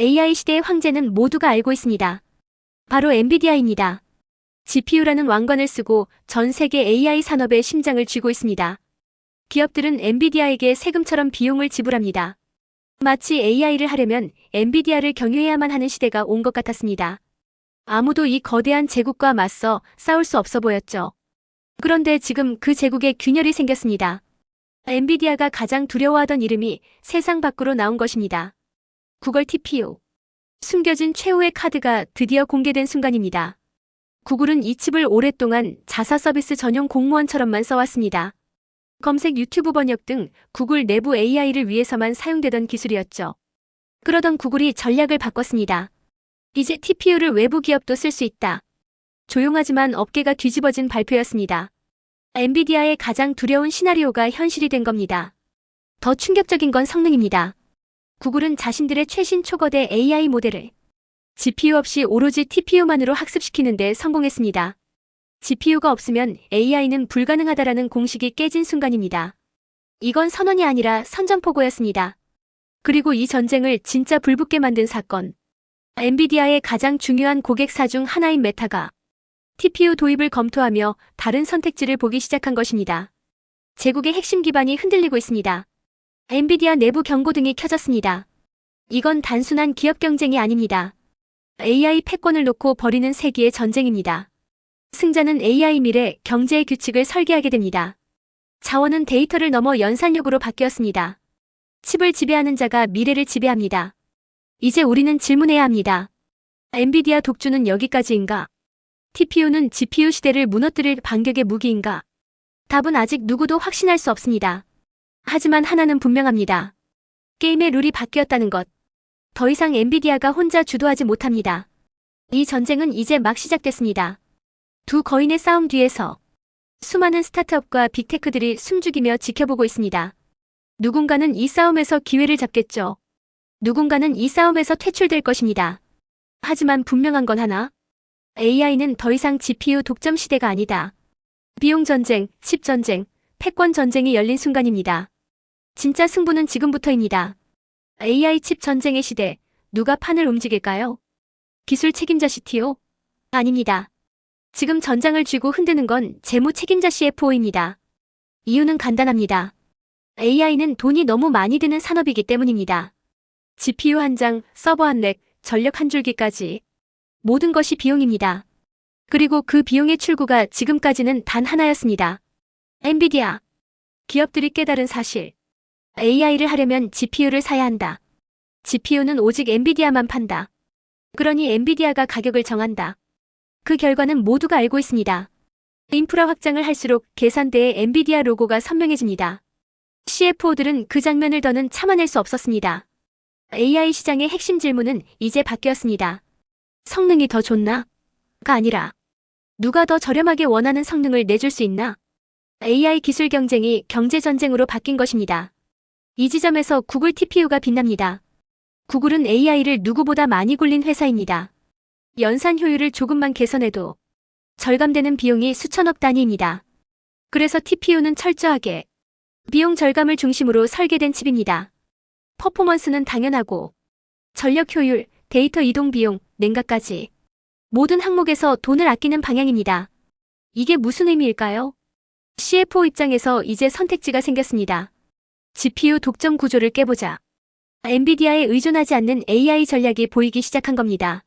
AI 시대의 황제는 모두가 알고 있습니다. 바로 엔비디아입니다. GPU라는 왕관을 쓰고 전 세계 AI 산업의 심장을 쥐고 있습니다. 기업들은 엔비디아에게 세금처럼 비용을 지불합니다. 마치 AI를 하려면 엔비디아를 경유해야만 하는 시대가 온 것 같았습니다. 아무도 이 거대한 제국과 맞서 싸울 수 없어 보였죠. 그런데 지금 그 제국에 균열이 생겼습니다. 엔비디아가 가장 두려워하던 이름이 세상 밖으로 나온 것입니다. 구글 TPU. 숨겨진 최후의 카드가 드디어 공개된 순간입니다. 구글은 이 칩을 오랫동안 자사 서비스 전용 공무원처럼만 써왔습니다. 검색 유튜브 번역 등 구글 내부 AI를 위해서만 사용되던 기술이었죠. 그러던 구글이 전략을 바꿨습니다. 이제 TPU를 외부 기업도 쓸 수 있다. 조용하지만 업계가 뒤집어진 발표였습니다. 엔비디아의 가장 두려운 시나리오가 현실이 된 겁니다. 더 충격적인 건 성능입니다. 구글은 자신들의 최신 초거대 AI 모델을 GPU 없이 오로지 TPU만으로 학습시키는데 성공했습니다. GPU가 없으면 AI는 불가능하다라는 공식이 깨진 순간입니다. 이건 선언이 아니라 선전포고였습니다. 그리고 이 전쟁을 진짜 불붙게 만든 사건. 엔비디아의 가장 중요한 고객사 중 하나인 메타가 TPU 도입을 검토하며 다른 선택지를 보기 시작한 것입니다. 제국의 핵심 기반이 흔들리고 있습니다. 엔비디아 내부 경고등이 켜졌습니다. 이건 단순한 기업 경쟁이 아닙니다. AI 패권을 놓고 벌이는 세기의 전쟁입니다. 승자는 AI 미래 경제의 규칙을 설계하게 됩니다. 자원은 데이터를 넘어 연산력으로 바뀌었습니다. 칩을 지배하는 자가 미래를 지배합니다. 이제 우리는 질문해야 합니다. 엔비디아 독주는 여기까지인가? TPU는 GPU 시대를 무너뜨릴 반격의 무기인가? 답은 아직 누구도 확신할 수 없습니다. 하지만 하나는 분명합니다. 게임의 룰이 바뀌었다는 것. 더 이상 엔비디아가 혼자 주도하지 못합니다. 이 전쟁은 이제 막 시작됐습니다. 두 거인의 싸움 뒤에서 수많은 스타트업과 빅테크들이 숨죽이며 지켜보고 있습니다. 누군가는 이 싸움에서 기회를 잡겠죠. 누군가는 이 싸움에서 퇴출될 것입니다. 하지만 분명한 건 하나. AI는 더 이상 GPU 독점 시대가 아니다. 비용 전쟁, 칩 전쟁, 패권 전쟁이 열린 순간입니다. 진짜 승부는 지금부터입니다. AI 칩 전쟁의 시대, 누가 판을 움직일까요? 기술 책임자 CTO? 아닙니다. 지금 전장을 쥐고 흔드는 건 재무 책임자 CFO입니다. 이유는 간단합니다. AI는 돈이 너무 많이 드는 산업이기 때문입니다. GPU 한 장, 서버 한 렉, 전력 한 줄기까지 모든 것이 비용입니다. 그리고 그 비용의 출구가 지금까지는 단 하나였습니다. 엔비디아. 기업들이 깨달은 사실. AI를 하려면 GPU를 사야 한다. GPU는 오직 엔비디아만 판다. 그러니 엔비디아가 가격을 정한다. 그 결과는 모두가 알고 있습니다. 인프라 확장을 할수록 계산대에 엔비디아 로고가 선명해집니다. CFO들은 그 장면을 더는 참아낼 수 없었습니다. AI 시장의 핵심 질문은 이제 바뀌었습니다. 성능이 더 좋나? 가 아니라 누가 더 저렴하게 원하는 성능을 내줄 수 있나? AI 기술 경쟁이 경제 전쟁으로 바뀐 것입니다. 이 지점에서 구글 TPU가 빛납니다. 구글은 AI를 누구보다 많이 굴린 회사입니다. 연산 효율을 조금만 개선해도 절감되는 비용이 수천억 단위입니다. 그래서 TPU는 철저하게 비용 절감을 중심으로 설계된 칩입니다. 퍼포먼스는 당연하고 전력 효율, 데이터 이동 비용, 냉각까지 모든 항목에서 돈을 아끼는 방향입니다. 이게 무슨 의미일까요? CFO 입장에서 이제 선택지가 생겼습니다. GPU 독점 구조를 깨보자. 엔비디아에 의존하지 않는 AI 전략이 보이기 시작한 겁니다.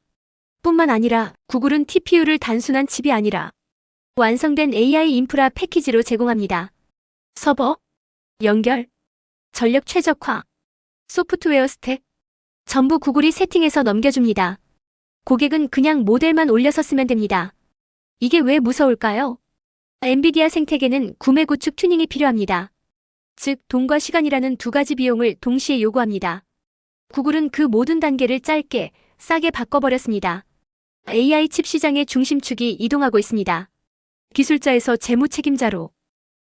뿐만 아니라 구글은 TPU를 단순한 칩이 아니라 완성된 AI 인프라 패키지로 제공합니다. 서버, 연결, 전력 최적화, 소프트웨어 스택, 전부 구글이 세팅해서 넘겨줍니다. 고객은 그냥 모델만 올려서 쓰면 됩니다. 이게 왜 무서울까요? 엔비디아 생태계는 구매 구축 튜닝이 필요합니다. 즉, 돈과 시간이라는 두 가지 비용을 동시에 요구합니다. 구글은 그 모든 단계를 짧게, 싸게 바꿔버렸습니다. AI 칩 시장의 중심축이 이동하고 있습니다. 기술자에서 재무 책임자로,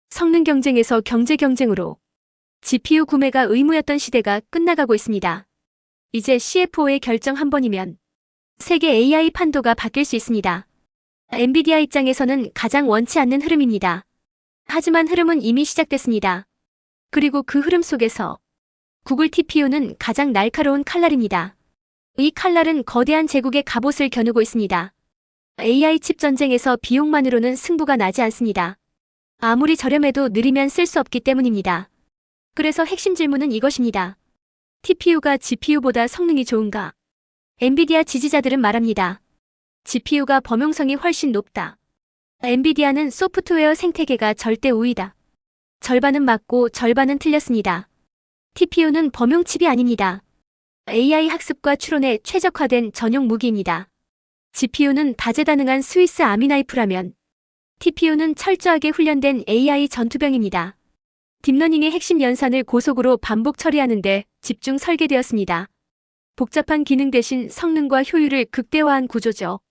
성능 경쟁에서 경제 경쟁으로, GPU 구매가 의무였던 시대가 끝나가고 있습니다. 이제 CFO의 결정 한 번이면 세계 AI 판도가 바뀔 수 있습니다. 엔비디아 입장에서는 가장 원치 않는 흐름입니다. 하지만 흐름은 이미 시작됐습니다. 그리고 그 흐름 속에서 구글 TPU는 가장 날카로운 칼날입니다. 이 칼날은 거대한 제국의 갑옷을 겨누고 있습니다. AI 칩 전쟁에서 비용만으로는 승부가 나지 않습니다. 아무리 저렴해도 느리면 쓸 수 없기 때문입니다. 그래서 핵심 질문은 이것입니다. TPU가 GPU보다 성능이 좋은가? 엔비디아 지지자들은 말합니다. GPU가 범용성이 훨씬 높다. 엔비디아는 소프트웨어 생태계가 절대 우위다. 절반은 맞고 절반은 틀렸습니다. TPU는 범용 칩이 아닙니다. AI 학습과 추론에 최적화된 전용 무기입니다. GPU는 다재다능한 스위스 아미나이프라면 TPU는 철저하게 훈련된 AI 전투병입니다. 딥러닝의 핵심 연산을 고속으로 반복 처리하는데 집중 설계되었습니다. 복잡한 기능 대신 성능과 효율을 극대화한 구조죠.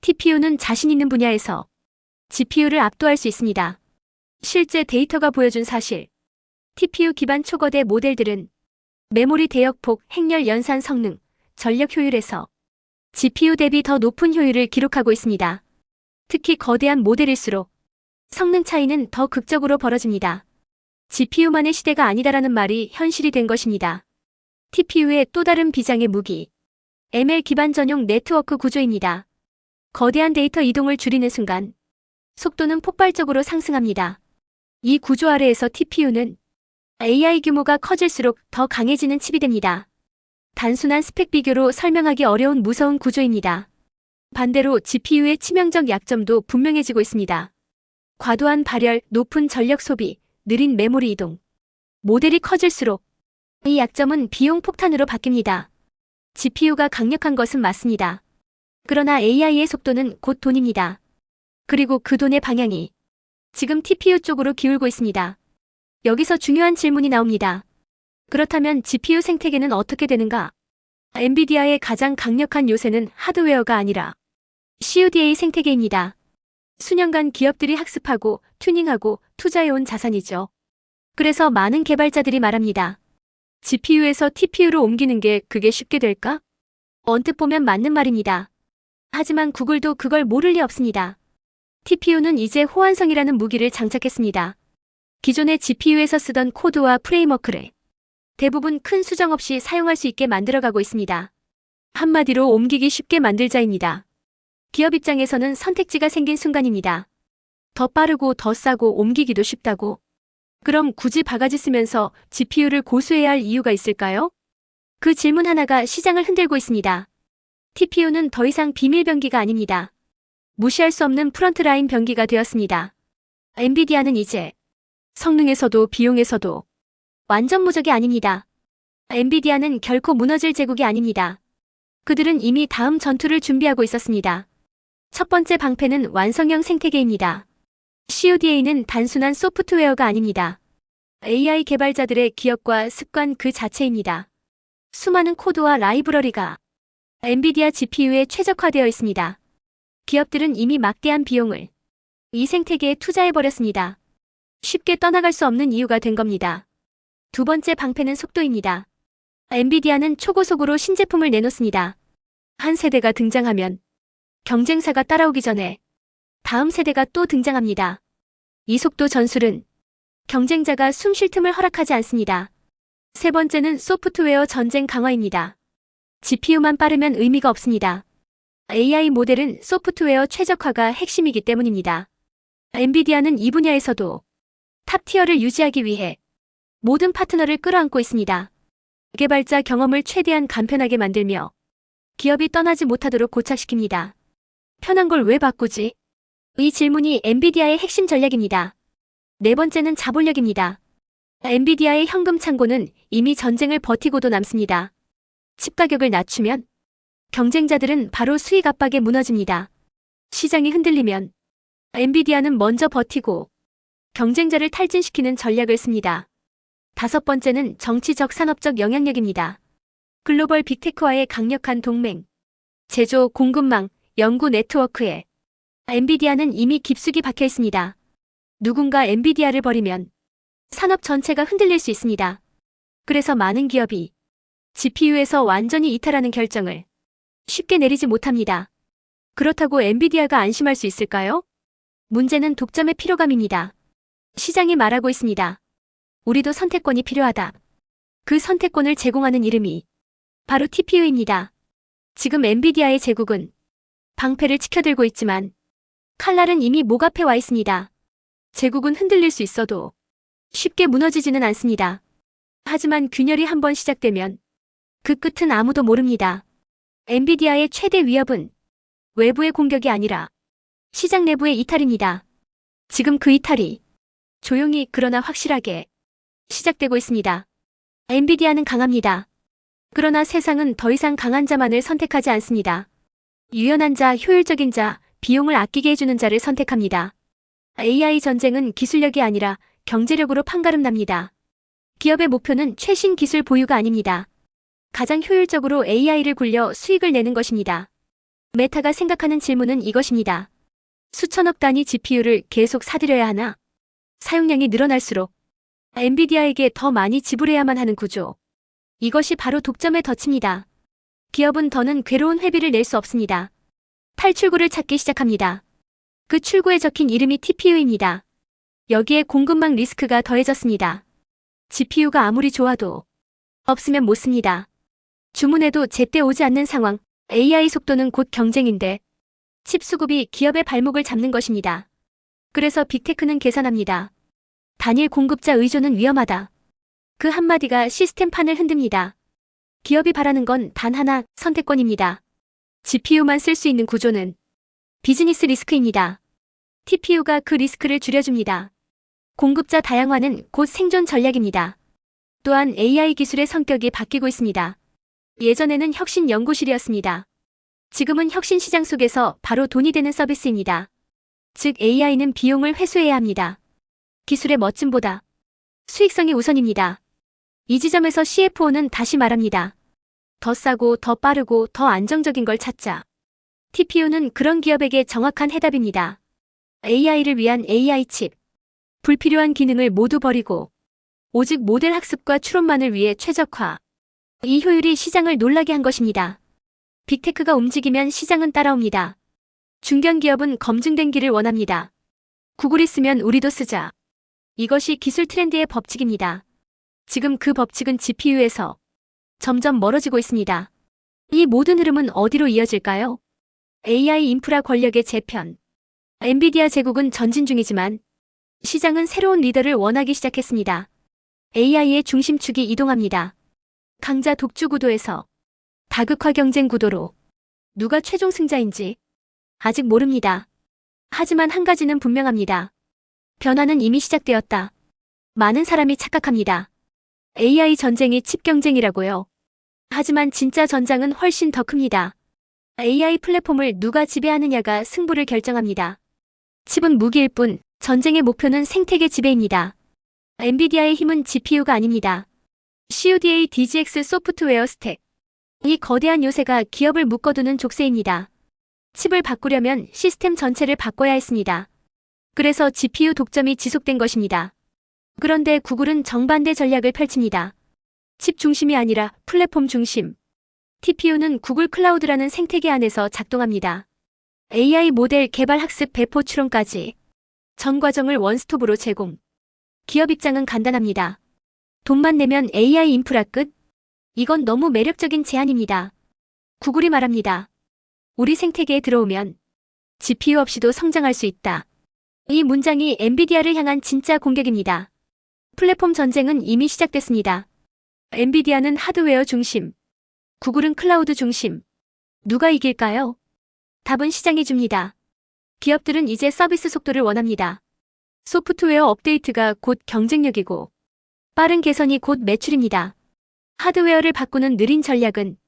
TPU는 자신 있는 분야에서 GPU를 압도할 수 있습니다. 실제 데이터가 보여준 사실. TPU 기반 초거대 모델들은 메모리 대역폭, 행렬 연산 성능, 전력 효율에서 GPU 대비 더 높은 효율을 기록하고 있습니다. 특히 거대한 모델일수록 성능 차이는 더 극적으로 벌어집니다. GPU만의 시대가 아니다라는 말이 현실이 된 것입니다. TPU의 또 다른 비장의 무기. ML 기반 전용 네트워크 구조입니다. 거대한 데이터 이동을 줄이는 순간 속도는 폭발적으로 상승합니다. 이 구조 아래에서 TPU는 AI 규모가 커질수록 더 강해지는 칩이 됩니다. 단순한 스펙 비교로 설명하기 어려운 무서운 구조입니다. 반대로 GPU의 치명적 약점도 분명해지고 있습니다. 과도한 발열, 높은 전력 소비, 느린 메모리 이동. 모델이 커질수록 이 약점은 비용 폭탄으로 바뀝니다. GPU가 강력한 것은 맞습니다. 그러나 AI의 속도는 곧 돈입니다. 그리고 그 돈의 방향이 지금 TPU 쪽으로 기울고 있습니다. 여기서 중요한 질문이 나옵니다. 그렇다면 GPU 생태계는 어떻게 되는가? 엔비디아의 가장 강력한 요새는 하드웨어가 아니라 CUDA 생태계입니다. 수년간 기업들이 학습하고 튜닝하고 투자해온 자산이죠. 그래서 많은 개발자들이 말합니다. GPU에서 TPU로 옮기는 게 그게 쉽게 될까? 언뜻 보면 맞는 말입니다. 하지만 구글도 그걸 모를 리 없습니다. TPU는 이제 호환성이라는 무기를 장착했습니다. 기존의 GPU에서 쓰던 코드와 프레임워크를 대부분 큰 수정 없이 사용할 수 있게 만들어가고 있습니다. 한마디로 옮기기 쉽게 만들자입니다. 기업 입장에서는 선택지가 생긴 순간입니다. 더 빠르고 더 싸고 옮기기도 쉽다고. 그럼 굳이 바가지 쓰면서 GPU를 고수해야 할 이유가 있을까요? 그 질문 하나가 시장을 흔들고 있습니다. TPU는 더 이상 비밀 병기가 아닙니다. 무시할 수 없는 프런트라인 병기가 되었습니다. 엔비디아는 이제 성능에서도 비용에서도 완전 무적이 아닙니다. 엔비디아는 결코 무너질 제국이 아닙니다. 그들은 이미 다음 전투를 준비하고 있었습니다. 첫 번째 방패는 완성형 생태계입니다. CODA는 단순한 소프트웨어가 아닙니다. AI 개발자들의 기억과 습관 그 자체입니다. 수많은 코드와 라이브러리가 엔비디아 GPU에 최적화되어 있습니다. 기업들은 이미 막대한 비용을 이 생태계에 투자해버렸습니다. 쉽게 떠나갈 수 없는 이유가 된 겁니다. 두 번째 방패는 속도입니다. 엔비디아는 초고속으로 신제품을 내놓습니다. 한 세대가 등장하면 경쟁사가 따라오기 전에 다음 세대가 또 등장합니다. 이 속도 전술은 경쟁자가 숨 쉴 틈을 허락하지 않습니다. 세 번째는 소프트웨어 전쟁 강화입니다. GPU만 빠르면 의미가 없습니다. AI 모델은 소프트웨어 최적화가 핵심이기 때문입니다. 엔비디아는 이 분야에서도 탑티어를 유지하기 위해 모든 파트너를 끌어안고 있습니다. 개발자 경험을 최대한 간편하게 만들며 기업이 떠나지 못하도록 고착시킵니다. 편한 걸 왜 바꾸지? 이 질문이 엔비디아의 핵심 전략입니다. 네 번째는 자본력입니다. 엔비디아의 현금 창고는 이미 전쟁을 버티고도 남습니다. 칩 가격을 낮추면 경쟁자들은 바로 수익 압박에 무너집니다. 시장이 흔들리면 엔비디아는 먼저 버티고 경쟁자를 탈진시키는 전략을 씁니다. 다섯 번째는 정치적 산업적 영향력입니다. 글로벌 빅테크와의 강력한 동맹, 제조, 공급망, 연구 네트워크에 엔비디아는 이미 깊숙이 박혀 있습니다. 누군가 엔비디아를 버리면 산업 전체가 흔들릴 수 있습니다. 그래서 많은 기업이 GPU에서 완전히 이탈하는 결정을 쉽게 내리지 못합니다. 그렇다고 엔비디아가 안심할 수 있을까요? 문제는 독점의 피로감입니다. 시장이 말하고 있습니다. 우리도 선택권이 필요하다. 그 선택권을 제공하는 이름이 바로 TPU입니다. 지금 엔비디아의 제국은 방패를 치켜들고 있지만 칼날은 이미 목 앞에 와 있습니다. 제국은 흔들릴 수 있어도 쉽게 무너지지는 않습니다. 하지만 균열이 한번 시작되면 그 끝은 아무도 모릅니다. 엔비디아의 최대 위협은 외부의 공격이 아니라 시장 내부의 이탈입니다. 지금 그 이탈이 조용히 그러나 확실하게 시작되고 있습니다. 엔비디아는 강합니다. 그러나 세상은 더 이상 강한 자만을 선택하지 않습니다. 유연한 자, 효율적인 자, 비용을 아끼게 해주는 자를 선택합니다. AI 전쟁은 기술력이 아니라 경제력으로 판가름 납니다. 기업의 목표는 최신 기술 보유가 아닙니다. 가장 효율적으로 AI를 굴려 수익을 내는 것입니다. 메타가 생각하는 질문은 이것입니다. 수천억 단위 GPU를 계속 사들여야 하나? 사용량이 늘어날수록 엔비디아에게 더 많이 지불해야만 하는 구조. 이것이 바로 독점의 덫입니다. 기업은 더는 괴로운 회비를 낼 수 없습니다. 탈출구를 찾기 시작합니다. 그 출구에 적힌 이름이 TPU입니다. 여기에 공급망 리스크가 더해졌습니다. GPU가 아무리 좋아도 없으면 못 씁니다. 주문해도 제때 오지 않는 상황, AI 속도는 곧 경쟁인데 칩 수급이 기업의 발목을 잡는 것입니다. 그래서 빅테크는 계산합니다. 단일 공급자 의존은 위험하다. 그 한마디가 시스템판을 흔듭니다. 기업이 바라는 건 단 하나, 선택권입니다. GPU만 쓸 수 있는 구조는 비즈니스 리스크입니다. TPU가 그 리스크를 줄여줍니다. 공급자 다양화는 곧 생존 전략입니다. 또한 AI 기술의 성격이 바뀌고 있습니다. 예전에는 혁신 연구실이었습니다. 지금은 혁신 시장 속에서 바로 돈이 되는 서비스입니다. 즉 AI는 비용을 회수해야 합니다. 기술의 멋짐보다 수익성이 우선입니다. 이 지점에서 CFO는 다시 말합니다. 더 싸고 더 빠르고 더 안정적인 걸 찾자. TPU는 그런 기업에게 정확한 해답입니다. AI를 위한 AI 칩. 불필요한 기능을 모두 버리고 오직 모델 학습과 추론만을 위해 최적화. 이 효율이 시장을 놀라게 한 것입니다. 빅테크가 움직이면 시장은 따라옵니다. 중견기업은 검증된 길을 원합니다. 구글이 쓰면 우리도 쓰자. 이것이 기술 트렌드의 법칙입니다. 지금 그 법칙은 GPU에서 점점 멀어지고 있습니다. 이 모든 흐름은 어디로 이어질까요? AI 인프라 권력의 재편. 엔비디아 제국은 전진 중이지만 시장은 새로운 리더를 원하기 시작했습니다. AI의 중심축이 이동합니다. 강자 독주 구도에서 다극화 경쟁 구도로 누가 최종 승자인지 아직 모릅니다. 하지만 한 가지는 분명합니다. 변화는 이미 시작되었다. 많은 사람이 착각합니다. AI 전쟁이 칩 경쟁이라고요. 하지만 진짜 전장은 훨씬 더 큽니다. AI 플랫폼을 누가 지배하느냐가 승부를 결정합니다. 칩은 무기일 뿐 전쟁의 목표는 생태계 지배입니다. 엔비디아의 힘은 GPU가 아닙니다. CUDA DGX 소프트웨어 스택. 이 거대한 요새가 기업을 묶어두는 족쇄입니다. 칩을 바꾸려면 시스템 전체를 바꿔야 했습니다. 그래서 GPU 독점이 지속된 것입니다. 그런데 구글은 정반대 전략을 펼칩니다. 칩 중심이 아니라 플랫폼 중심. TPU는 구글 클라우드라는 생태계 안에서 작동합니다. AI 모델 개발 학습 배포 추론까지 전 과정을 원스톱으로 제공. 기업 입장은 간단합니다. 돈만 내면 AI 인프라 끝? 이건 너무 매력적인 제안입니다. 구글이 말합니다. 우리 생태계에 들어오면 GPU 없이도 성장할 수 있다. 이 문장이 엔비디아를 향한 진짜 공격입니다. 플랫폼 전쟁은 이미 시작됐습니다. 엔비디아는 하드웨어 중심, 구글은 클라우드 중심. 누가 이길까요? 답은 시장이 줍니다. 기업들은 이제 서비스 속도를 원합니다. 소프트웨어 업데이트가 곧 경쟁력이고 빠른 개선이 곧 매출입니다. 하드웨어를 바꾸는 느린 전략은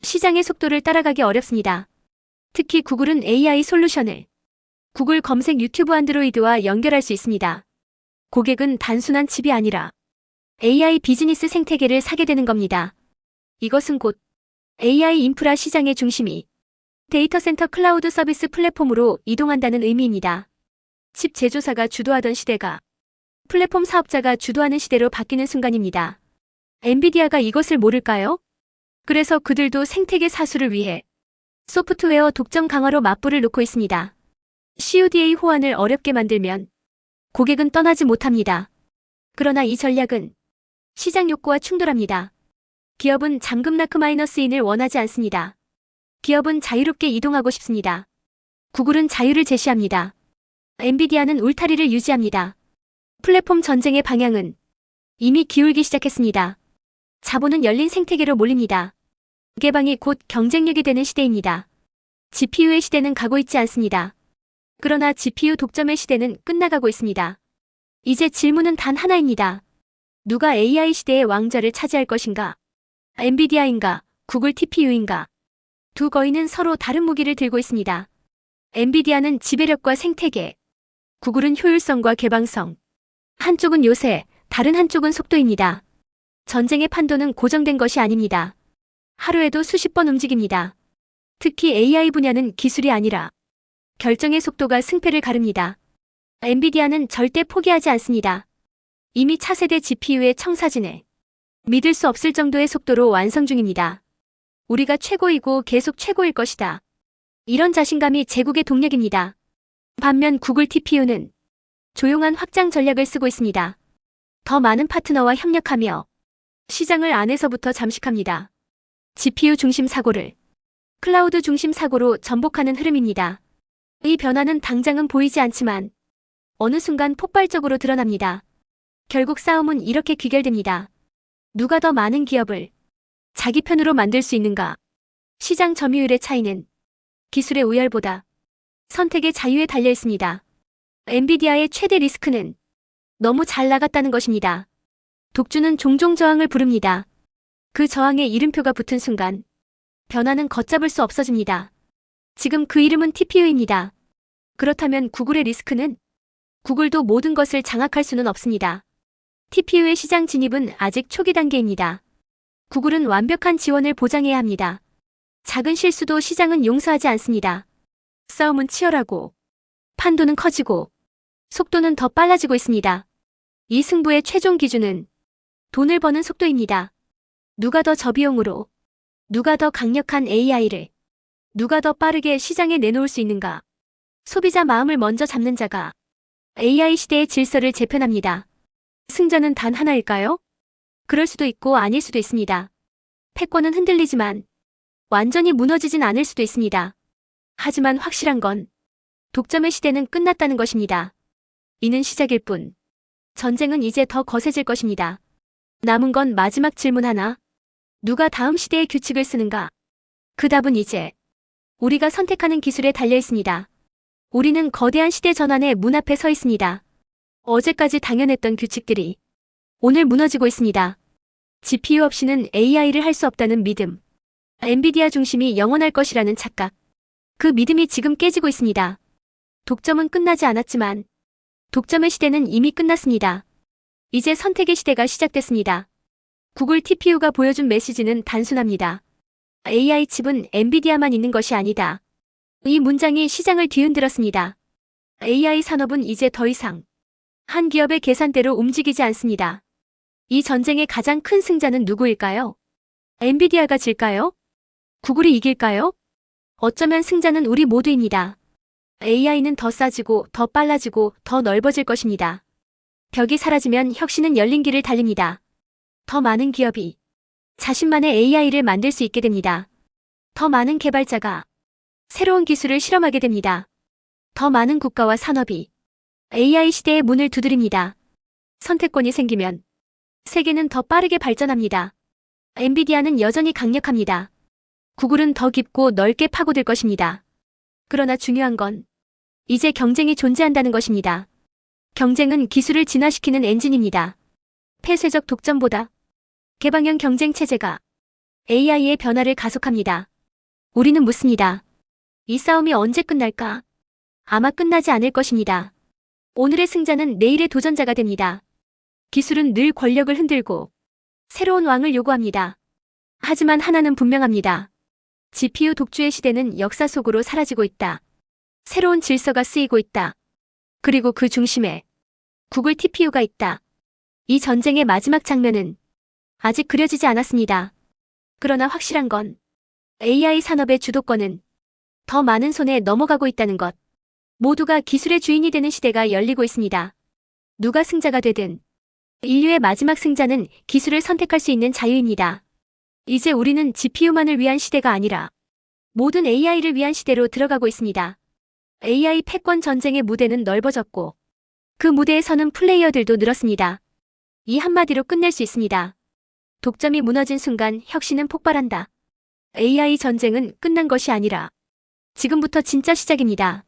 시장의 속도를 따라가기 어렵습니다. 특히 구글은 AI 솔루션을 구글 검색 유튜브 안드로이드와 연결할 수 있습니다. 고객은 단순한 칩이 아니라 AI 비즈니스 생태계를 사게 되는 겁니다. 이것은 곧 AI 인프라 시장의 중심이 데이터 센터 클라우드 서비스 플랫폼으로 이동한다는 의미입니다. 칩 제조사가 주도하던 시대가 플랫폼 사업자가 주도하는 시대로 바뀌는 순간입니다. 엔비디아가 이것을 모를까요? 그래서 그들도 생태계 사수를 위해 소프트웨어 독점 강화로 맞불을 놓고 있습니다. CUDA 호환을 어렵게 만들면 고객은 떠나지 못합니다. 그러나 이 전략은 시장 욕구와 충돌합니다. 기업은 잠금 나크 마이너스 인을 원하지 않습니다. 기업은 자유롭게 이동하고 싶습니다. 구글은 자유를 제시합니다. 엔비디아는 울타리를 유지합니다. 플랫폼 전쟁의 방향은 이미 기울기 시작했습니다. 자본은 열린 생태계로 몰립니다. 개방이 곧 경쟁력이 되는 시대입니다. GPU의 시대는 가고 있지 않습니다. 그러나 GPU 독점의 시대는 끝나가고 있습니다. 이제 질문은 단 하나입니다. 누가 AI 시대의 왕좌를 차지할 것인가? 엔비디아인가? 구글 TPU인가? 두 거인은 서로 다른 무기를 들고 있습니다. 엔비디아는 지배력과 생태계, 구글은 효율성과 개방성. 한쪽은 요새, 다른 한쪽은 속도입니다. 전쟁의 판도는 고정된 것이 아닙니다. 하루에도 수십 번 움직입니다. 특히 AI 분야는 기술이 아니라 결정의 속도가 승패를 가릅니다. 엔비디아는 절대 포기하지 않습니다. 이미 차세대 GPU의 청사진에 믿을 수 없을 정도의 속도로 완성 중입니다. 우리가 최고이고 계속 최고일 것이다. 이런 자신감이 제국의 동력입니다. 반면 구글 TPU는 조용한 확장 전략을 쓰고 있습니다. 더 많은 파트너와 협력하며 시장을 안에서부터 잠식합니다. GPU 중심 사고를 클라우드 중심 사고로 전복하는 흐름입니다. 이 변화는 당장은 보이지 않지만 어느 순간 폭발적으로 드러납니다. 결국 싸움은 이렇게 귀결됩니다. 누가 더 많은 기업을 자기 편으로 만들 수 있는가? 시장 점유율의 차이는 기술의 우열보다 선택의 자유에 달려 있습니다. 엔비디아의 최대 리스크는 너무 잘 나갔다는 것입니다. 독주는 종종 저항을 부릅니다. 그 저항에 이름표가 붙은 순간 변화는 걷잡을 수 없어집니다. 지금 그 이름은 TPU입니다. 그렇다면 구글의 리스크는 구글도 모든 것을 장악할 수는 없습니다. TPU의 시장 진입은 아직 초기 단계입니다. 구글은 완벽한 지원을 보장해야 합니다. 작은 실수도 시장은 용서하지 않습니다. 싸움은 치열하고 판도는 커지고 속도는 더 빨라지고 있습니다. 이 승부의 최종 기준은 돈을 버는 속도입니다. 누가 더 저비용으로, 누가 더 강력한 AI를, 누가 더 빠르게 시장에 내놓을 수 있는가. 소비자 마음을 먼저 잡는 자가 AI 시대의 질서를 재편합니다. 승자는 단 하나일까요? 그럴 수도 있고 아닐 수도 있습니다. 패권은 흔들리지만 완전히 무너지진 않을 수도 있습니다. 하지만 확실한 건 독점의 시대는 끝났다는 것입니다. 이는 시작일 뿐. 전쟁은 이제 더 거세질 것입니다. 남은 건 마지막 질문 하나. 누가 다음 시대의 규칙을 쓰는가? 그 답은 이제 우리가 선택하는 기술에 달려 있습니다. 우리는 거대한 시대 전환의 문 앞에 서 있습니다. 어제까지 당연했던 규칙들이 오늘 무너지고 있습니다. GPU 없이는 AI를 할 수 없다는 믿음. 엔비디아 중심이 영원할 것이라는 착각. 그 믿음이 지금 깨지고 있습니다. 독점은 끝나지 않았지만 독점의 시대는 이미 끝났습니다. 이제 선택의 시대가 시작됐습니다. 구글 TPU가 보여준 메시지는 단순합니다. AI 칩은 엔비디아만 있는 것이 아니다. 이 문장이 시장을 뒤흔들었습니다. AI 산업은 이제 더 이상 한 기업의 계산대로 움직이지 않습니다. 이 전쟁의 가장 큰 승자는 누구일까요? 엔비디아가 질까요? 구글이 이길까요? 어쩌면 승자는 우리 모두입니다. AI는 더 싸지고 더 빨라지고 더 넓어질 것입니다. 벽이 사라지면 혁신은 열린 길을 달립니다. 더 많은 기업이 자신만의 AI를 만들 수 있게 됩니다. 더 많은 개발자가 새로운 기술을 실험하게 됩니다. 더 많은 국가와 산업이 AI 시대의 문을 두드립니다. 선택권이 생기면 세계는 더 빠르게 발전합니다. 엔비디아는 여전히 강력합니다. 구글은 더 깊고 넓게 파고들 것입니다. 그러나 중요한 건 이제 경쟁이 존재한다는 것입니다. 경쟁은 기술을 진화시키는 엔진입니다. 폐쇄적 독점보다 개방형 경쟁 체제가 AI의 변화를 가속합니다. 우리는 묻습니다. 이 싸움이 언제 끝날까? 아마 끝나지 않을 것입니다. 오늘의 승자는 내일의 도전자가 됩니다. 기술은 늘 권력을 흔들고 새로운 왕을 요구합니다. 하지만 하나는 분명합니다. GPU 독주의 시대는 역사 속으로 사라지고 있다. 새로운 질서가 쓰이고 있다. 그리고 그 중심에 구글 TPU가 있다. 이 전쟁의 마지막 장면은 아직 그려지지 않았습니다. 그러나 확실한 건 AI 산업의 주도권은 더 많은 손에 넘어가고 있다는 것. 모두가 기술의 주인이 되는 시대가 열리고 있습니다. 누가 승자가 되든 인류의 마지막 승자는 기술을 선택할 수 있는 자유입니다. 이제 우리는 GPU만을 위한 시대가 아니라 모든 AI를 위한 시대로 들어가고 있습니다. AI 패권 전쟁의 무대는 넓어졌고 그 무대에 서는 플레이어들도 늘었습니다. 이 한마디로 끝낼 수 있습니다. 독점이 무너진 순간 혁신은 폭발한다. AI 전쟁은 끝난 것이 아니라 지금부터 진짜 시작입니다.